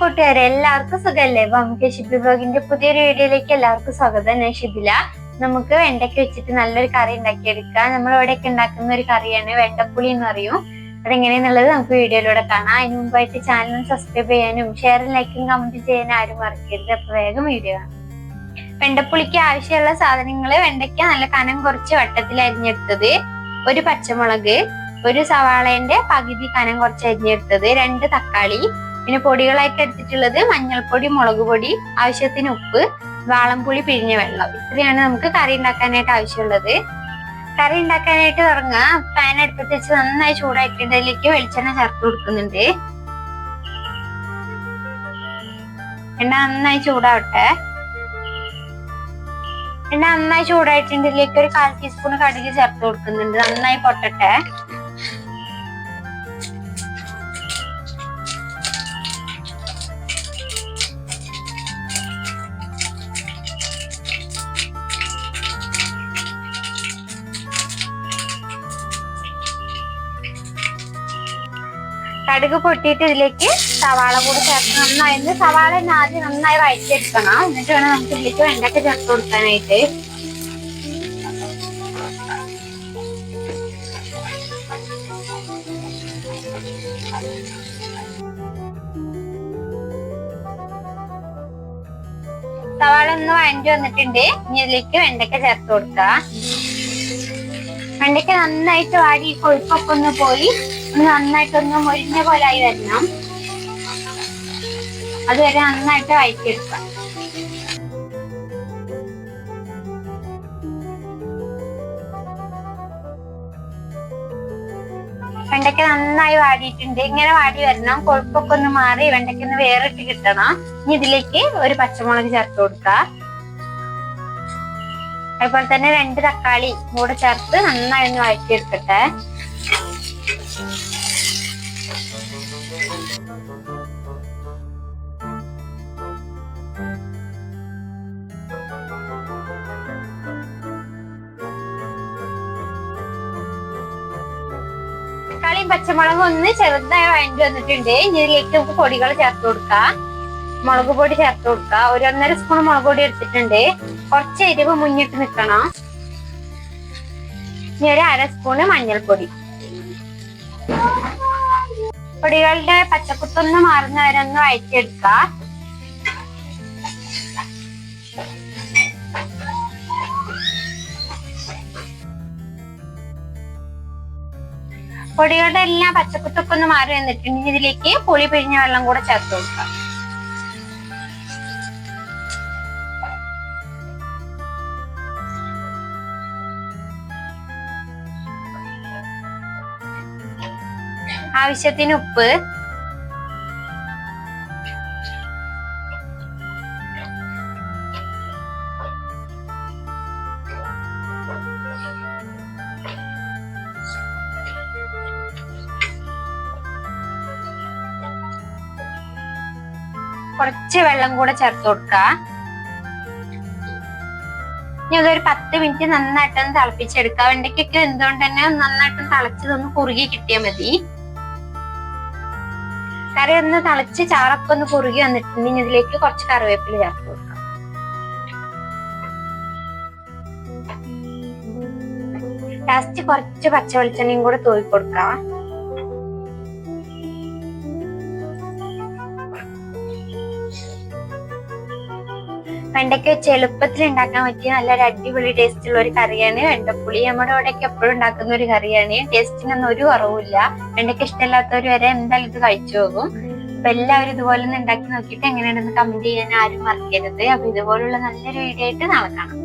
കൂട്ടുകാരെ എല്ലാവർക്കും സുഖല്ലേ? നമുക്ക് ഷിബി ബ്ലോഗിന്റെ പുതിയൊരു വീഡിയോയിലേക്ക് എല്ലാവർക്കും സ്വാഗതം. ഞാൻ ഷിബില. നമുക്ക് വെണ്ടയ്ക്ക് വെച്ചിട്ട് നല്ലൊരു കറി ഉണ്ടാക്കി എടുക്കാം നമ്മൾ ഇവിടെയൊക്കെ ഉണ്ടാക്കുന്ന ഒരു കറിയാണ് വെണ്ടപ്പുളി എന്ന് പറയും. അതെങ്ങനെയാന്നുള്ളത് നമുക്ക് വീഡിയോയിലൂടെ കാണാം. അതിന് മുമ്പായിട്ട് ചാനൽ സബ്സ്ക്രൈബ് ചെയ്യാനും ഷെയറും ലൈക്കും കമന്റ് ചെയ്യാനും ആരും മറക്കരുത്. അപ്പൊ വേഗം വീഡിയോ കാണാം. വെണ്ടപ്പുളിക്ക് ആവശ്യമുള്ള സാധനങ്ങൾ വെണ്ടയ്ക്ക നല്ല കനം കുറച്ച് വട്ടത്തിൽ അരിഞ്ഞെടുത്തത് ഒരു പച്ചമുളക് ഒരു സവാളേന്റെ പകുതി കനം കുറച്ച് അരിഞ്ഞെടുത്തത് രണ്ട് തക്കാളി പിന്നെ പൊടികളായിട്ട് എടുത്തിട്ടുള്ളത് മഞ്ഞൾപ്പൊടി മുളക് പൊടി ആവശ്യത്തിന് ഉപ്പ് വാളംപുളി പിഴിഞ്ഞ വെള്ളം. ഇത്രയാണ് നമുക്ക് കറി ഉണ്ടാക്കാനായിട്ട് ആവശ്യമുള്ളത്. കറി ഉണ്ടാക്കാനായിട്ട് തുടങ്ങുക പാൻ എടുത്തിട്ട് വെച്ച് നന്നായി ചൂടാക്കിയതിലേക്ക് വെളിച്ചെണ്ണ ചേർത്ത് കൊടുക്കുന്നുണ്ട്. എണ്ണ നന്നായി ചൂടാവട്ടെ. എണ്ണ നന്നായി ചൂടായിട്ടുണ്ട് ഇതിലേക്ക് ഒരു കാൽ ടീസ്പൂൺ കടുക് ചേർത്ത് കൊടുക്കുന്നുണ്ട്. നന്നായി പൊട്ടട്ടെ. കടുക് പൊട്ടിയിട്ട് ഇതിലേക്ക് സവാള കൂടി ചേർത്ത് നന്നായി സവാള തന്നെ ആദ്യം നന്നായി വഴറ്റിയെടുക്കണം. എന്നിട്ട് വേണം നമുക്ക് ഇതിലേക്ക് വെണ്ടക്ക ചേർത്ത് കൊടുക്കാനായിട്ട്. സവാള ഒന്ന് വഴഞ്ഞു വന്നിട്ടുണ്ട്. ഇനി ഇതിലേക്ക് വെണ്ടക്ക ചേർത്ത് കൊടുക്കുക വെണ്ടയ്ക്ക നന്നായിട്ട് വാടി കൊഴുപ്പൊക്കെ ഒന്ന് പോയി നന്നായിട്ടൊന്ന് പോലെ പോലായി വരണം. അതുവരെ നന്നായിട്ട് വഴറ്റിയെടുക്കാം. വെണ്ടയ്ക്ക നന്നായി വാടിയിട്ടുണ്ട്. ഇങ്ങനെ വാടി വരണം. കൊഴുപ്പൊക്കെ ഒന്ന് മാറി വെണ്ടയ്ക്ക ഒന്ന് വേറിട്ട് കിട്ടണം. ഇനി ഇതിലേക്ക് ഒരു പച്ചമുളക് ചേർത്ത് കൊടുക്കാം. അതുപോലെ തന്നെ രണ്ട് തക്കാളി കൂടെ ചേർത്ത് നന്നായി ഒന്ന് വഴറ്റിയെടുക്കട്ടെ. തക്കാളിയും പച്ചമുളകും ഒന്ന് ചെറുതായി വഴണ്ടി വന്നിട്ടുണ്ട്. ഇനി ഇതിലേക്ക് നമുക്ക് പൊടികൾ ചേർത്ത് കൊടുക്കാം. മുളക് പൊടി ചേർത്ത് കൊടുക്കാം. ഒരു ഒന്നര സ്പൂൺ മുളക് പൊടി എടുത്തിട്ടുണ്ട്. കുറച്ച് എരിവ് മുന്നിട്ട് നിൽക്കണം. ഇനി ഒരു അര സ്പൂണ് മഞ്ഞൾപ്പൊടി. പൊടികളുടെ പച്ചക്കുത്തൊന്ന് മാറുന്ന വരെ ഒന്ന് വഴറ്റിയെടുക്കുക പൊടികളുടെ എല്ലാം പച്ചക്കുത്തൊക്കെ ഒന്ന് മാറി വന്നിട്ടുണ്ടെങ്കിൽ ഇതിലേക്ക് പുളി പിഴിഞ്ഞ വെള്ളം കൂടെ ചേർത്ത് കൊടുക്കുക ആവശ്യത്തിന് ഉപ്പ്. കുറച്ച് വെള്ളം കൂടെ ചേർത്ത് കൊടുക്ക. ഇനി അതൊരു പത്ത് മിനിറ്റ് നന്നായിട്ടൊന്ന് തിളപ്പിച്ചെടുക്കുക വെണ്ടയ്ക്കൊക്കെ എന്തുകൊണ്ട് തന്നെ നന്നായിട്ടൊന്ന് തിളച്ചതൊന്ന് കുറുകി കിട്ടിയാൽ മതി. കറി ഒന്ന് തിളച്ച് ചാറൊക്കെ ഒന്ന് കുറുകി വന്നിട്ടുണ്ട്. ഇനി ഇതിലേക്ക് കുറച്ച് കറിവേപ്പില ചേർത്ത് കൊടുക്കാം. ലാസ്റ്റ് കുറച്ച് പച്ച വെളിച്ചെണ്ണയും കൂടെ തൂക്കി കൊടുക്കാം. വെണ്ടയ്ക്ക വെച്ച് എളുപ്പത്തിൽ ഉണ്ടാക്കാൻ പറ്റിയ നല്ലൊരു അടിപൊളി ടേസ്റ്റ് ഉള്ള ഒരു കറിയാണ് വെണ്ടപ്പുളി. നമ്മുടെ അവിടെയൊക്കെ എപ്പോഴും ഉണ്ടാക്കുന്ന ഒരു കറിയാണ്. ടേസ്റ്റിനൊന്നും ഒരു കുറവില്ല വെണ്ടയ്ക്ക ഇഷ്ടമില്ലാത്തവർ വരെ എന്തായാലും ഇത് കഴിച്ചു പോകും അപ്പൊ എല്ലാവരും ഇതുപോലെ ഒന്ന് ഉണ്ടാക്കി നോക്കിയിട്ട് എങ്ങനെയാണെന്ന് കമന്റ് ചെയ്യാൻ ആരും മറക്കരുത്. അപ്പൊ ഇതുപോലുള്ള നല്ലൊരു വീഡിയോ ആയിട്ട് നാളെ കാണാം.